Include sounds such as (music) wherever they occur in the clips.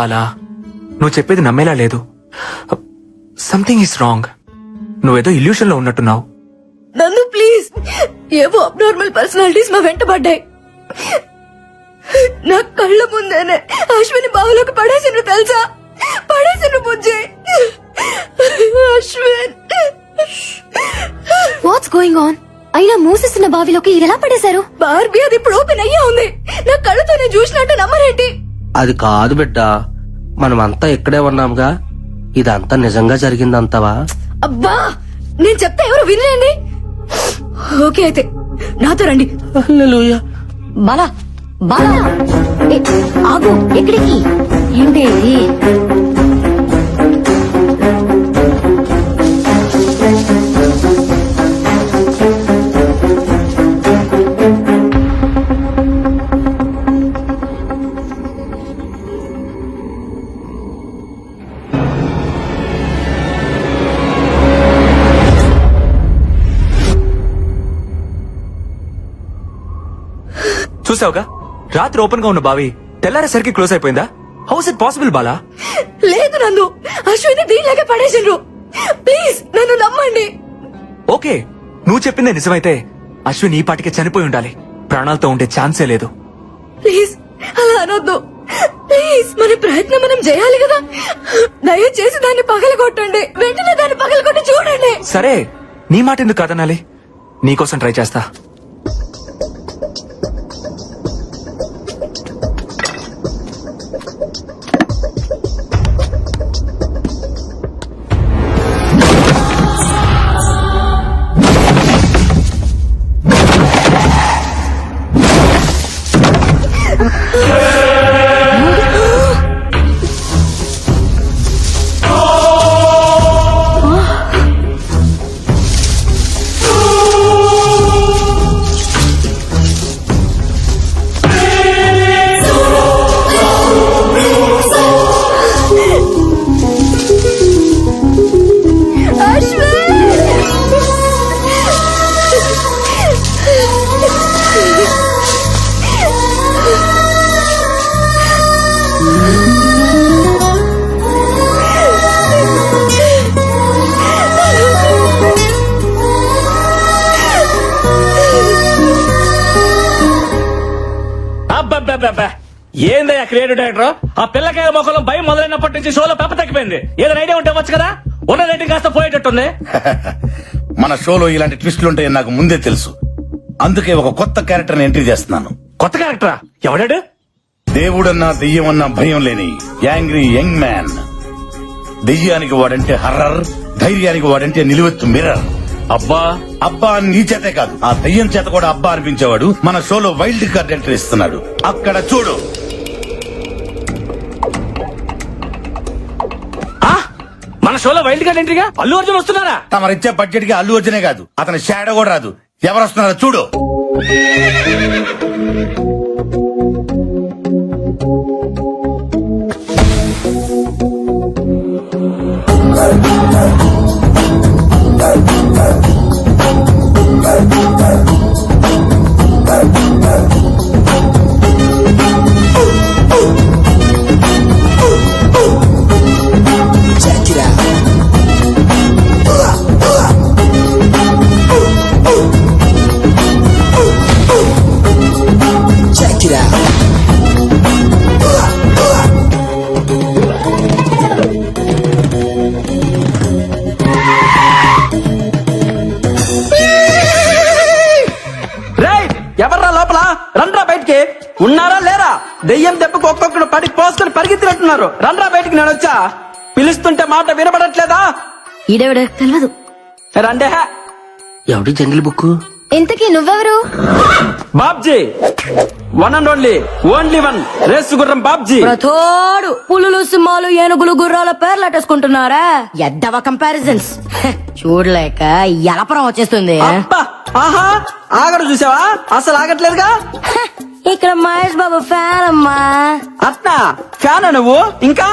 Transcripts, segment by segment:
బాలా నువ్వు చెప్పేది నమ్మేలా లేదు. సంథింగ్ ఈస్ రాంగ్ నువ్వేదో ఇల్యూషన్లో ఉన్నట్టున్నావు. నందు ప్లీజ్ ఏవో అబ్నార్మల్ పర్సనాలిటీస్ మా వెంట పడ్డాయి. నా కళ్ళ ముందేనే అశ్విని బావులోకి పడేసిండ్రు తెలుసా? పడేసిండ్రు బుజ్జి. అశ్విన్. వాట్స్ గోయింగ్ ఆన్ అయినా మూసేస్తున్న బావిలోకి ఇది ఎలా పడేశారు? బార్బీ అది ఇప్పుడు ఓపెన్ అయ్యే ఉంది. నా కళ్ళతో నేను చూసినట్టు నమ్మరేంటి? అది కాదు బిడ్డ. మనమంతా ఇక్కడే ఉన్నాంగా. ఇదంతా నిజంగా జరిగిందంతవా? అబ్బా! నేను చెప్తే ఎవరు వినలేండి? ఓకే అయితే నాతో రండి. బాలా బాలా! ఆగు ఎక్కడికి? ఏంటి చూసావుగా? రాత్రి ఓపెన్గా ఉన్న బావి తెల్లారేసరికి క్లోజ్ అయిపోయిందా? హౌస్ ఇట్ పాసిబుల్ బాలా? లేదు నందు. అశ్విని దీనిలాగే పడేసిండ్రు. ప్లీజ్ నన్ను నమ్మండి. ఓకే నువ్వు చెప్పిందే నిజమైతే అశ్విన్ ఈ పాటికే చనిపోయి ఉండాలి. ప్రాణాలతో ఉండే ఛాన్సే లేదు. ప్లీజ్ అలా అనొద్దు. ప్లీజ్ మన ప్రయత్నం మనం చేయాలి కదా. దయచేసి దాన్ని పగలగొట్టండి. వెంటనే దాన్ని పగలగొట్టి చూడండి. సరే నీ మాట ఎందుకు కాదనాలి నీకోసం ట్రై చేస్తా. అబ్బబ్బబ్బబ్బా. ఏందయ్యా క్రియేటివ్ డైరెక్టర్? ఆ పిల్లకాయ మొక్కలో భయం మొదలైనప్పటి నుంచి షోలో పెప్ప తగ్గిపోయింది. ఏదైనా ఐడియా ఉంటే వచ్చు కదా? ఉన్న రేటింగ్ కాస్త పోయేటట్టుంది. (laughs) మన షోలో ఇలాంటి ట్విస్టులు ఉంటాయని నాకు ముందే తెలుసు. అందుకే ఒక కొత్త క్యారెక్టర్ ఎంట్రీ చేస్తున్నాను. కొత్త క్యారెక్టరా ఎవడాడు? దేవుడన్నా దెయ్యమన్నా భయం లేని యాంగ్రీ యంగ్ మ్యాన్. దెయ్యానికి వాడంటే హర్రర్ ధైర్యానికి వాడంటే నిలువెత్తు మిర్రర్. అబ్బా అబ్బా అని నీ చేతే కాదు. ఆ దెయ్యం చేత కూడా అబ్బా అనిపించేవాడు మన షోలో వైల్డ్ కార్డ్ ఎంట్రీ ఇస్తున్నాడు. అక్కడ చూడు. ఆ? మన షోలో వైల్డ్ కార్డ్ ఎంట్రీగా అల్లు అర్జున్ వస్తున్నారా? తమరిచ్చే బడ్జెట్కి అల్లు అర్జునే కాదు అతని షాడో కూడా రాదు. ఎవరు వస్తున్నారో చూడు. ఉన్నారా లేరా? దెయ్యం దెబ్బకు ఒక్కొక్కడు పడి పోసుకొని పరిగెత్తినట్టున్నారు. రండ్రా బయటికి నేను వచ్చా పిలుస్తుంటే మాట వినబడట్లేదా? ఈడెవడ తెలియదు రండే ఎవడి జంగిల్ బుక్ ఇంతకీ నువ్వెవరు? Babji. One and only only one race గుర్రం బాబ్జీ. ప్రతోడు పులులు సింహాలు ఏనుగులు గుర్రాల పేర్లు అట్టేసుకుంటున్నారా? ఎద్దవ కంపారిజన్స్ చూడలేక ఎలపరం వచ్చేస్తుంది. అబ్బా! ఆహా! ఆగడు చూసావా? అసలు ఆగట్లేదుగా? ఇక్కడ మహేష్ బాబు ఫ్యాన్ అమ్మా అట్నా ఫ్యాన్ నువ్వు ఇంకా?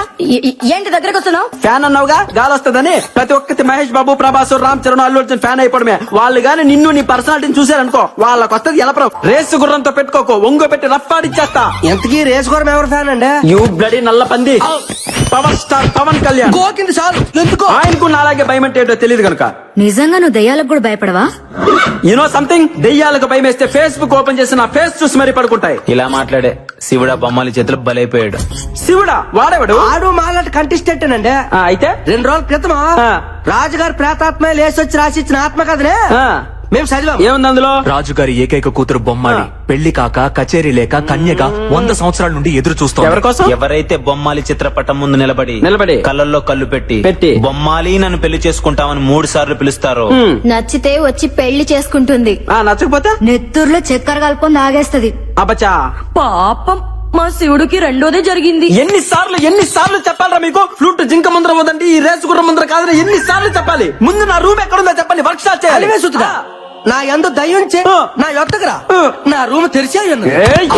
ఏంటి దగ్గరకు వస్తున్నావు? ఫ్యాన్ అన్నావుగా? గాలి వస్తుందని ప్రతి ఒక్కటి మహేష్ బాబు ప్రభాస్ రామ్ చరణ్ అల్లు అర్జున్ ఫ్యాన్ అయిపోవడమే. వాళ్ళు గాని నిన్ను నీ పర్సనాలిటీని చూసారనుకో వాళ్ళకి వస్తుంది ఎలపరం రేసు గుర్రంతో పెట్టుకోకు ఒంగో పెట్టి రఫ్ఫాడిచ్చేస్తా ఎంతకీ రేస్ కోరం ఎవరు ఫ్యాన్ అండి? యూ బ్లడీ నల్ల పంది పవర్ స్టార్ పవన్ కళ్యాణ్. గోకింది చాలు. ఎందుకో? ఆయనకు నాలాగే భయం అంటే ఏంటో తెలియదు కనుక. నిజంగా నువ్వు దయ్యాలకు కూడా భయపడవా? యూనో సంథింగ్ దెయ్యాలకు భయం వేస్తే ఫేస్బుక్ ఓపెన్ చేసి నా ఫేస్ చూసి మరీ పడుకుంటాయి. ఇలా మాట్లాడే శివుడా బొమ్మల చేతులు బలైపోయాడు. శివుడా వాడేవాడు? ఆడు మాలాంటి కంటెస్టెంట్ అండి ఆ, అయితే? రెండు రోజుల క్రితం ఆ. రాజుగారు ప్రేతాత్మ లేసొచ్చి రాసిచ్చిన ఆత్మకథనే? ఆ, మేము చదివాం. ఏముంది అందులో? రాజుగారి ఏకైక కూతురు బొమ్మాలి. పెళ్ళి కాక కచేరీ లేక కన్యగా వంద సంవత్సరాల నుండి ఎదురు ఎవరి చూస్తోంది కోసం? ఎవరైతే బొమ్మాలి చిత్రపటం ముందు నిలబడి నిలబడి. కళ్ళల్లో కళ్ళు పెట్టి పెట్టి. బొమ్మాలి నన్ను పెళ్ళి చేసుకుంటామని మూడు సార్లు పిలుస్తారో. నచ్చితే వచ్చి పెళ్ళి చేసుకుంటుంది. ఆ, నచ్చకపోతే? నెత్తూరులో చక్కెర కలుపుకొని తాగేస్తది. అబ్బచా పాపం. మా శివుడికి రెండోదే జరిగింది. ఎన్ని సార్లు ఎన్ని సార్లు చెప్పాలరా మీకు? ఫ్లూట్ జింక ముందర వదండి ఈ రేసు గుర్రం ముందర కాదని ఎన్ని సార్లు చెప్పాలి? ముందు నా రూమ్ ఎక్కడుందో చెప్పండి వర్క్ షాప్ చేయాలి. నా ఎందు దయ్యం చే ఆ. నా యొత్తకురా. నా రూమ్ తెరిచే ఉన్నది ఏయ్!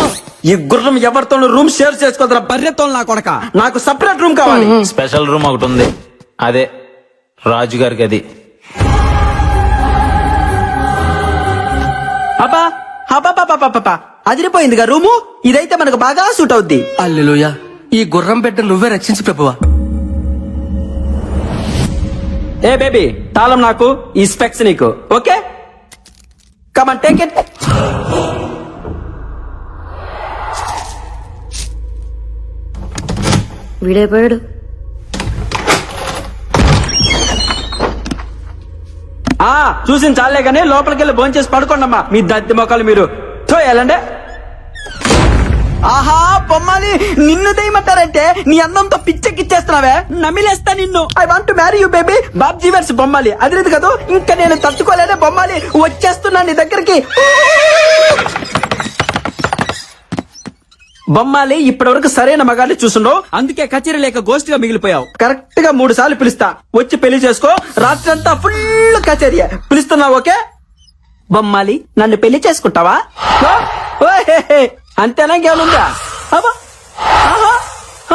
ఈ గుర్రం ఎవరితో రూమ్ షేర్ చేసుకోదరా బర్రెతో నా కొడక. నాకు సపరేట్ రూమ్ కావాలి. స్పెషల్ రూమ్ ఒకటి ఉంది. అదే రాజుగారికి అది అబ్బా అబ్బా అదిరిపోయిందిగా రూము? ఇదైతే మనకు బాగా సూట్ అవుద్ది. అల్లెలుయ ఈ గుర్రం బిడ్డ నువ్వే రక్షించి ప్రభువా. ఏ బేబీ తాళం నాకు ఈ స్పెక్స్ నీకు okay? Come on take it వీడైపోయాడు. ఆ చూసిన చాలే గానీ లోపలికి వెళ్ళి భోంచేసి పడుకోండమ్మా. మీ దత్తి మొక్కలు మీరు. తో ఆహా బొమ్మాలి నిన్ను దేయమంటారంటే నీ అందంతో పిచ్చెక్కిచ్చేస్తున్నావే? నమిలేస్తా నిన్ను. I want to marry you baby Babji verse Bommali. అది లేదు కదా ఇంకా నేను తట్టుకోలేనే బొమ్మాలి. వచ్చేస్తున్నా నీ దగ్గరికి. బొమ్మాలి ఇప్పటివరకు సరైన మగాన్ని చూసుండో అందుకే కచేరీ లేక గోస్ట్గా మిగిలిపోయావు. కరెక్ట్గా మూడు సార్లు పిలుస్తా. వచ్చి పెళ్ళి చేసుకో. రాత్రి అంతా ఫుల్ కచేరీ. పిలుస్తున్నావు ఓకే? బొమ్మాలి నన్ను పెళ్ళి చేసుకుంటావా? ఓ, ఓ, అంతేనా ఇంకేమనుందా అబ్బా. ఆహా,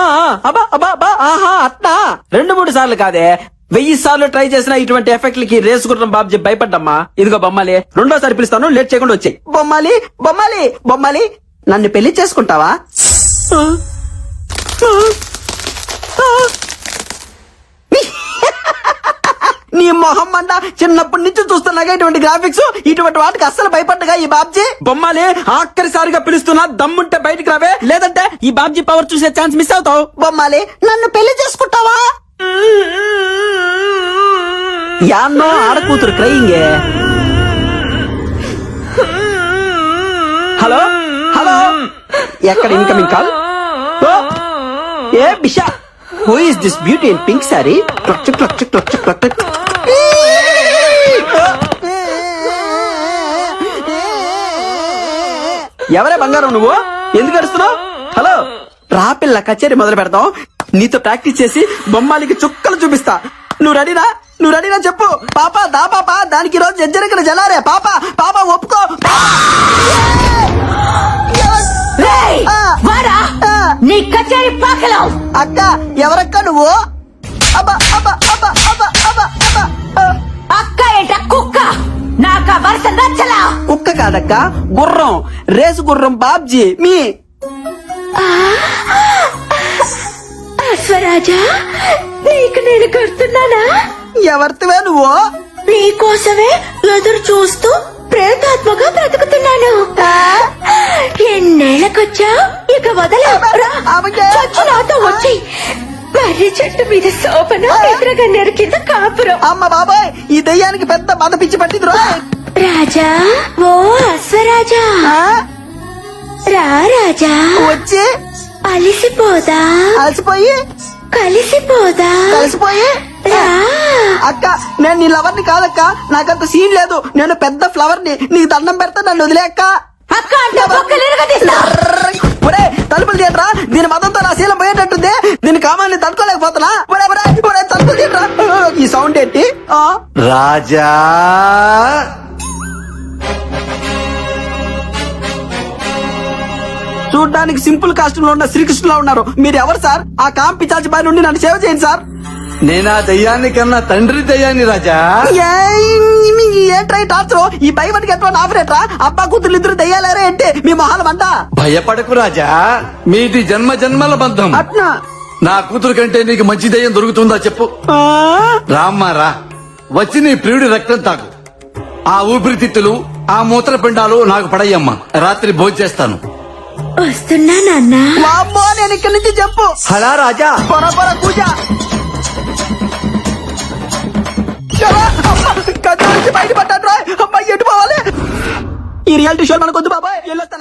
ఆ, అబ్బా అబ్బా అబ్బా. ఆహా అట్నా రెండు మూడు సార్లు కాదే. వెయ్యి సార్లు ట్రై చేసినా ఇటువంటి ఎఫెక్ట్లకి రేసుకుంటాం గుర్రం బాబ్జీ భయపడ్డమ్మా. ఇదిగో బొమ్మాలి రెండోసారి పిలుస్తాను లేట్ చేయకుండా వచ్చాయి. బొమ్మాలి బొమ్మాలి బొమ్మాలి. నన్ను పెళ్ళి చేసుకుంటావా? నీ మొహం మంట చిన్నప్పటి నుంచి చూస్తున్నాగా ఇటువంటి గ్రాఫిక్స్ ఇటువంటి వాటికి అస్సలు భయపడ్డగా ఈ బాబ్జీ? బొమ్మాలి ఆఖరిసారిగా పిలుస్తున్నా దమ్ముంటే బయటికి రావే. లేదంటే ఈ బాబ్జీ పవర్ చూసే ఛాన్స్ మిస్ అవుతావు. బొమ్మాలి నన్ను పెళ్ళి చేసుకుంటావా? యాన్నో ఆడకూతురు క్రయింగే హలో? ఎక్కడ ఇన్కమింగ్ కాల్ ఏ Bisha who is this beauty in pink sari clutch clutch clutch clutch ఎవరే బంగారం నువ్వు ఎందుకు అడుస్తున్నావు హలో రా పిల్ల కచేరీ మొదలు పెడతాం నీతో ప్రాక్టీస్ చేసి బొమ్మాలికి చుక్కలు చూపిస్తా నువ్వు రెడీనా నువ్వు రెడీనా చెప్పు పాప దా పాప దానికి రోజు జజ్జరికలు జలారే పాప పాప ఒప్పుకో పాకలో అక్క ఎవరక్క నువ్వు. అక్క ఏంట? కుక్క. నాకు వరుస నచ్చలా? కుక్క కాదక్క గుర్రం. రేసు గుర్రం బాబ్జీ మీ. అశ్వరాజా నీకు నేను కడుతున్నానా? ఎవరితివే నువ్వు? నీకోసమే ఎదురు చూస్తూ ప్రేతాత్మగా బ్రతుకుతున్నాను. ఎన్నేళ్ళకొచ్చా ఇక వదల. ఆమెకే. నాతో వచ్చి మర్రి చెట్టు మీద శోభన ఎదురుగా కింద కాపురం. అమ్మ బాబాయ్ ఈ దెయ్యానికి పెద్ద మద పిచ్చి పట్టింది రాజా ఓ అశ్వరాజా. రా రాజా. వచ్చి. అలిసిపోదా? అలసిపోయి. కలిసిపోదా? కలిసిపోయి. అక్క నేను నీ లవర్ని కాదక్క. నాకంత సీన్ లేదు. నేను పెద్ద ఫ్లవర్ని. నీకు దండం పెడతా నన్ను వదిలే అక్క. ఒరే తలుపులు తీయట్రా దీని మతంతో నా శీలం పోయేటట్టుంది. దీని కామాన్ని తట్టుకోలేకపోతున్నా. ఒరే ఒరే ఒరే తలుపులు తీయట్రా ఈ సౌండ్ ఏంటి? ఆ? రాజా. చూడ్డానికి సింపుల్ కాస్ట్యూమ్లో ఉన్న శ్రీకృష్ణులా ఉన్నారు. మీరు ఎవరు సార్? ఆ కాంపి చాచి పై నుండి నన్ను సేవ చేయండి సార్. నేనా దయ్యాన్ని కన్నా తండ్రి దయ్యాన్ని రాజా? ఏంట్రా ఈ టార్చర్? ఈ భయపడికి అబ్బా కూతురు ఇద్దరు దయ్యాలేరే అంటే మీ మొహాలు అంతా భయపడకు రాజా. మీది జన్మ జన్మల బంధం. అట్నా? నా కూతురు కంటే నీకు మంచి దయ్యం దొరుకుతుందా చెప్పు. ఆ? రామ్మా రా. వచ్చి నీ ప్రియుడి రక్తం తాకు ఆ ఊపిరితిత్తులు ఆ మూత్రపిండాలు నాకు పడయ్యమ్మా. రాత్రి భోజేస్తాను వస్తున్నా నాన్న? నేను ఇక్కడి నుంచి చెప్పు. హలా రాజా. పొర పొర పూజ. నుంచి బయటపడ్డాడు రా అమ్మాయి ఎటు పోవాలి? ఈ రియాలిటీ షో మనకొద్దు బాబాయ్. వెళ్ళొస్తాను.